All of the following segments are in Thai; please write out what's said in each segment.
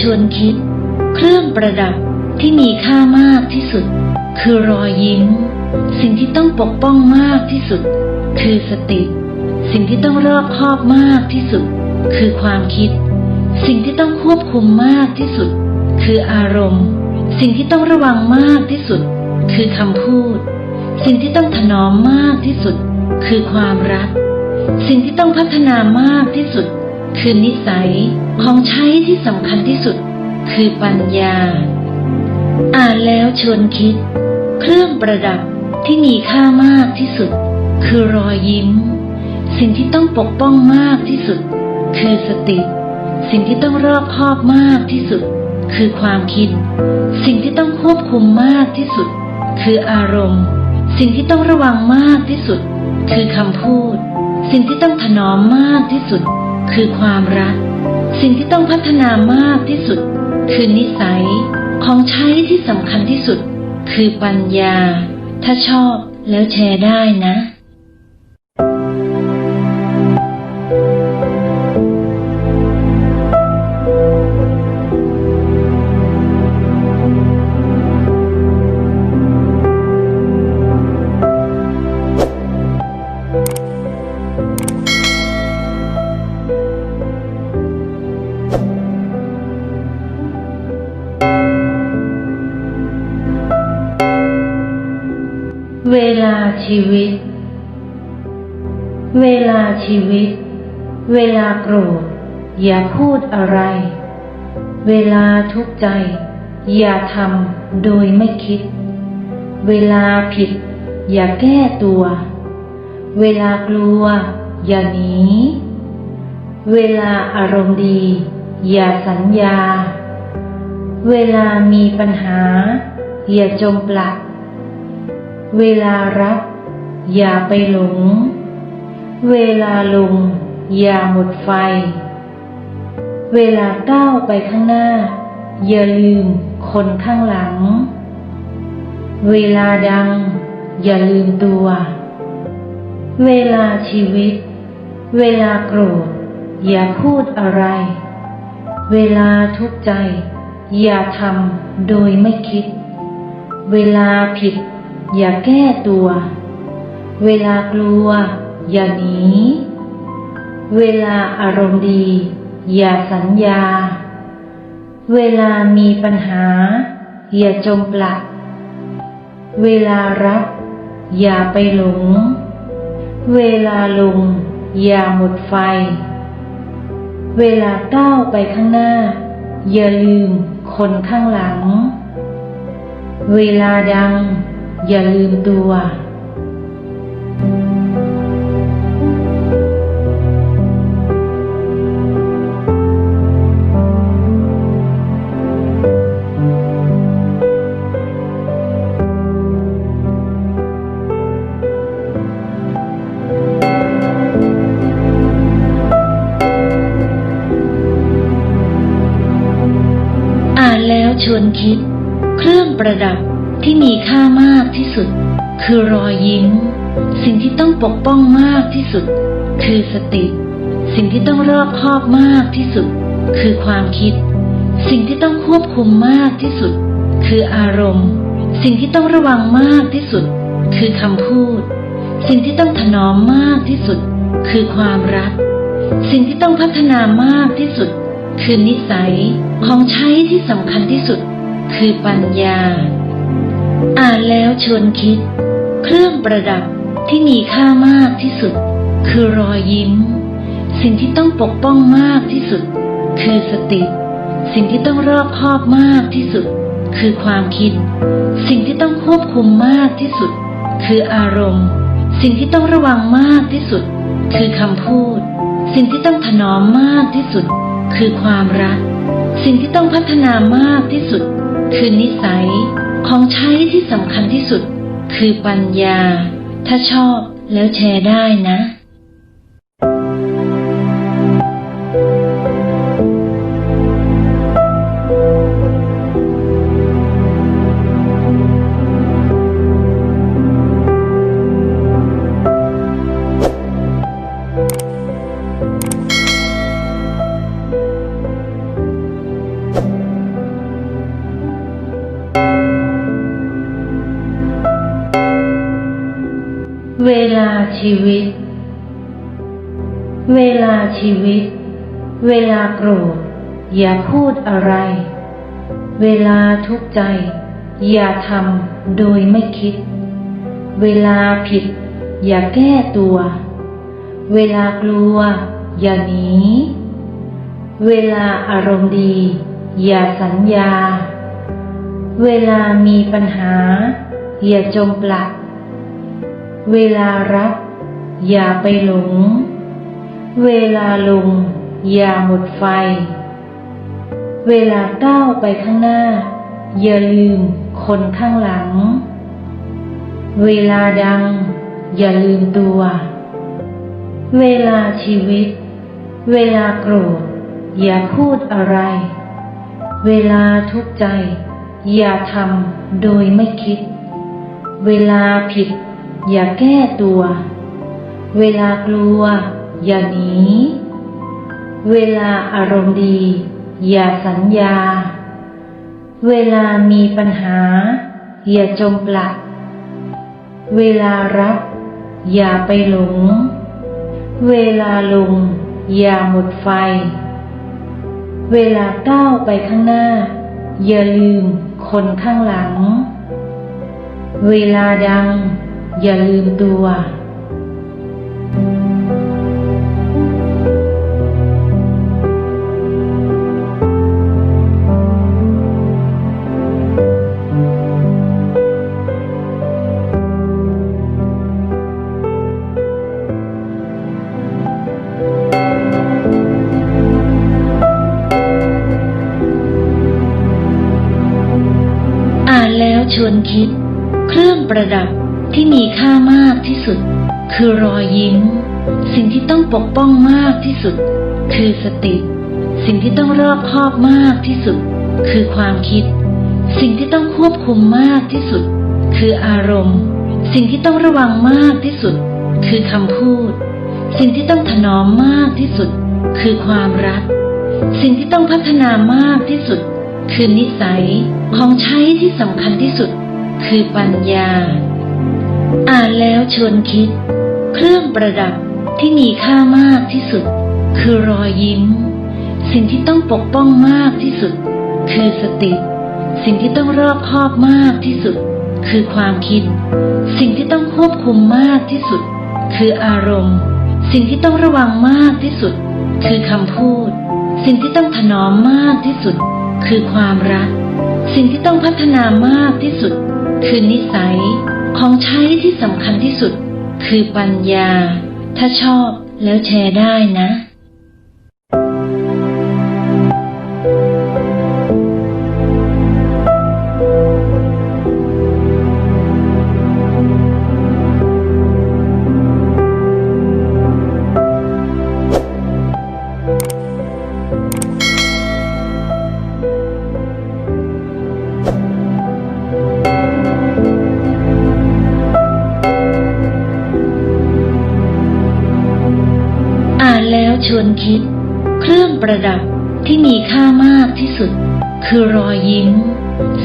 ชวนคิด เครื่องประดับที่มีค่ามากที่สุด คือรอยยิ้ม สิ่งที่ต้องปกป้องมากที่สุด คือสติ สิ่งที่ต้องรอบคอบมากที่สุด คือความคิด สิ่งที่ต้องควบคุมมากที่สุด คืออารมณ์ สิ่งที่ต้องระวังมากที่สุด คือคำพูด สิ่งที่ต้องถนอมมากที่สุด คือความรัก สิ่งที่ต้องพัฒนามากที่สุด คือนิสัยของใช้ที่สำคัญที่สุด คือปัญญา อ่านแล้วชวนคิด เครื่องประดับที่มีค่ามากที่สุด คือรอยยิ้ม สิ่งที่ต้องปกป้องมากที่สุด คือสติ สิ่งที่ต้องรอบคอบมากที่สุด คือความคิด สิ่งที่ต้องควบคุมมากที่สุด คืออารมณ์ สิ่งที่ต้องระวังมากที่สุด คือคำพูด สิ่งที่ต้องถนอมมากที่สุด คือความรัก สิ่งที่ต้องพัฒนามากที่สุด คือนิสัยของใช้ที่สำคัญที่สุด คือปัญญา ถ้าชอบแล้วแชร์ได้นะ ชีวิต เวลาโกรธ อย่าพูดอะไร เวลาทุกข์ใจ อย่าทำโดยไม่คิด เวลาผิด อย่าแก้ตัว เวลากลัว อย่าหนี เวลาอารมณ์ดี อย่าสัญญา เวลามีปัญหา อย่าจมปลัก เวลารัก อย่าไปหลง เวลาลง อย่าหมดไฟ เวลาก้าวไปข้างหน้า อย่าลืมคนข้างหลัง เวลาดัง อย่าลืมตัว เวลาชีวิต เวลาโกรธ อย่าพูดอะไร เวลาทุกข์ใจ อย่าทำโดยไม่คิด เวลาผิด อย่าแก้ตัว เวลากลัว อย่าหนี เวลาอารมณ์ดี อย่าสัญญา เวลามีปัญหา อย่าจมปลัก เวลารัก อย่าไปหลง เวลาลง อย่าหมดไฟ เวลาก้าวไปข้างหน้า อย่าลืมคนข้างหลัง เวลาดัง อย่าลืมตัว แล้วชวนคิดเครื่องประดับที่มีค่ามากที่สุด คือรอยยิ้ม สิ่งที่ต้องปกป้องมากที่สุด คือสติ สิ่งที่ต้องรอบคอบมากที่สุด คือความคิด สิ่งที่ต้องควบคุมมากที่สุด คืออารมณ์ สิ่งที่ต้องระวังมากที่สุด คือคำพูด สิ่งที่ต้องถนอมมากที่สุด คือความรัก สิ่งที่ต้องพัฒนามากที่สุด คือนิสัยของใช้ที่สำคัญที่สุด คือปัญญา อ่านแล้วชวนคิด เครื่องประดับที่มีค่ามากที่สุด คือรอยยิ้ม สิ่งที่ต้องปกป้องมากที่สุด คือสติ สิ่งที่ต้องรอบคอบมากที่สุด คือความคิด สิ่งที่ต้องควบคุมมากที่สุด คืออารมณ์ สิ่งที่ต้องระวังมากที่สุด คือคำพูด สิ่งที่ต้องถนอมมากที่สุด คือความรัก สิ่งที่ต้องพัฒนามากที่สุด คือนิสัยของใช้ที่สำคัญที่สุด คือปัญญา ถ้าชอบแล้วแชร์ได้นะ ชีวิต เวลาชีวิต เวลาโกรธ อย่าพูดอะไร เวลาทุกข์ใจ อย่าทำโดยไม่คิด เวลาผิด อย่าแก้ตัว เวลากลัว อย่าหนีเวลาอารมณ์ดี อย่าสัญญา เวลามีปัญหา อย่าจมปลัก เวลารัก อย่าไปหลง เวลาลง อย่าหมดไฟ เวลาก้าวไปข้างหน้า อย่าลืมคนข้างหลัง เวลาดัง อย่าลืมตัว เวลาชีวิต เวลาโกรธ อย่าพูดอะไร เวลาทุกข์ใจ อย่าทำโดยไม่คิด เวลาผิด อย่าแก้ตัว เวลากลัว อย่าหนี เวลาอารมณ์ดี อย่าสัญญา เวลามีปัญหา อย่าจมปลัก เวลารัก อย่าไปหลง เวลาลง อย่าหมดไฟ เวลาก้าวไปข้างหน้า อย่าลืมคนข้างหลัง เวลาดัง อย่าลืมตัว ประดับที่มีค่ามากที่สุด คือรอยยิ้ม สิ่งที่ต้องปกป้องมากที่สุด คือสติ สิ่งที่ต้องรอบคอบมากที่สุด คือความคิด สิ่งที่ต้องควบคุมมากที่สุด คืออารมณ์ สิ่งที่ต้องระวังมากที่สุด คือคำพูด สิ่งที่ต้องถนอมมากที่สุด คือความรัก สิ่งที่ต้องพัฒนามากที่สุด คือนิสัยของใช้ที่สำคัญที่สุด คือปัญญา อ่านแล้วชวนคิด เครื่องประดับที่มีค่ามากที่สุด คือรอยยิ้ม สิ่งที่ต้องปกป้องมากที่สุด คือสติ สิ่งที่ต้องรอบคอบมากที่สุด คือความคิด สิ่งที่ต้องควบคุมมากที่สุด คืออารมณ์ สิ่งที่ต้องระวังมากที่สุด คือคำพูด สิ่งที่ต้องถนอมมากที่สุด คือความรัก สิ่งที่ต้องพัฒนามากที่สุด คือนิสัยของใช้ที่สำคัญที่สุด คือปัญญา ถ้าชอบแล้วแชร์ได้นะ ประดับที่มีค่ามากที่สุด คือรอยยิ้ม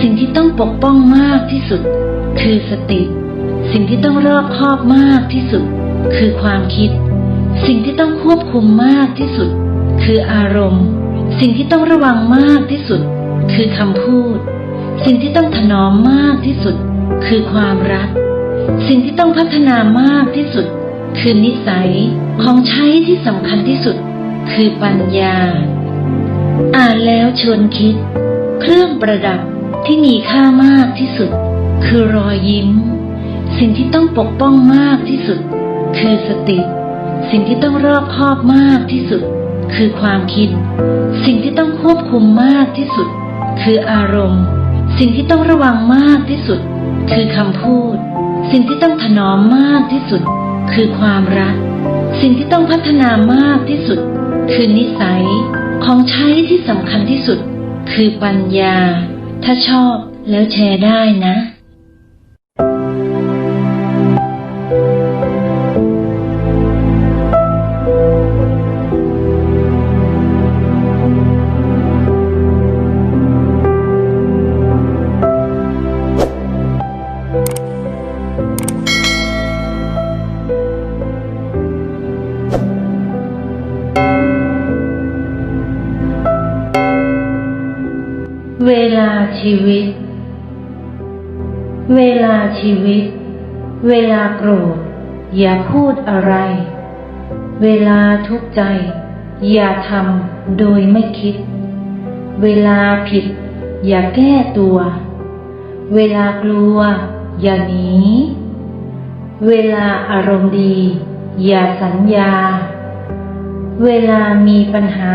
สิ่งที่ต้องปกป้องมากที่สุด คือสติ สิ่งที่ต้องรอบคอบมากที่สุด คือความคิด สิ่งที่ต้องควบคุมมากที่สุด คืออารมณ์ สิ่งที่ต้องระวังมากที่สุด คือคำพูด สิ่งที่ต้องถนอมมากที่สุด คือความรัก สิ่งที่ต้องพัฒนามากที่สุด คือนิสัยของใช้ที่สำคัญที่สุด คือปัญญา อ่านแล้วชวนคิด เครื่องประดับที่มีค่ามากที่สุด คือรอยยิ้ม สิ่งที่ต้องปกป้องมากที่สุด คือสติ สิ่งที่ต้องรอบคอบมากที่สุด คือความคิด สิ่งที่ต้องควบคุมมากที่สุด คืออารมณ์ สิ่งที่ต้องระวังมากที่สุด คือคำพูด สิ่งที่ต้องถนอมมากที่สุด คือความรัก สิ่งที่ต้องพัฒนามากที่สุด คือนิสัยของใช้ที่สำคัญที่สุด คือปัญญา ถ้าชอบแล้วแชร์ได้นะ เวลาชีวิต เวลาโกรธ อย่าพูดอะไร เวลาทุกข์ใจ อย่าทำโดยไม่คิด เวลาผิด อย่าแก้ตัว เวลากลัว อย่าหนี เวลาอารมณ์ดี อย่าสัญญา เวลามีปัญหา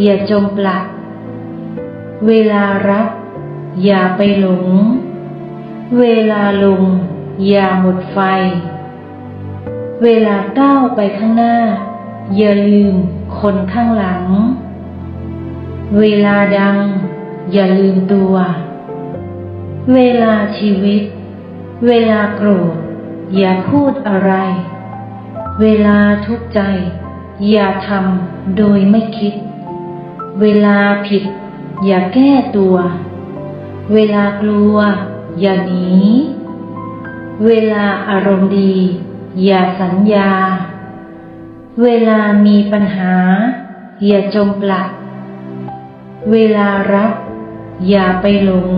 อย่าจมปลัก เวลารัก อย่าไปหลง เวลาลง อย่าหมดไฟ เวลาก้าวไปข้างหน้า อย่าลืมคนข้างหลัง เวลาดัง อย่าลืมตัว เวลาชีวิต เวลาโกรธ อย่าพูดอะไร เวลาทุกข์ใจ อย่าทำโดยไม่คิด เวลาผิด อย่าแก้ตัว เวลากลัว อย่าหนี เวลาอารมณ์ดี อย่าสัญญา เวลามีปัญหา อย่าจมปลัก เวลารัก อย่าไปหลง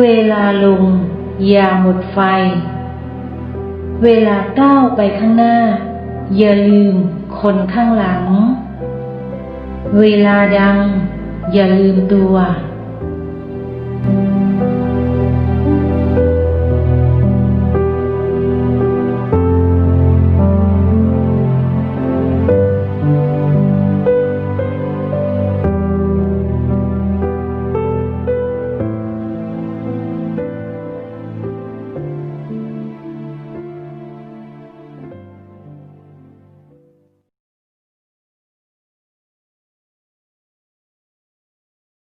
เวลาลง อย่าหมดไฟ เวลาก้าวไปข้างหน้า อย่าลืมคนข้างหลัง เวลาดัง อย่าลืมตัว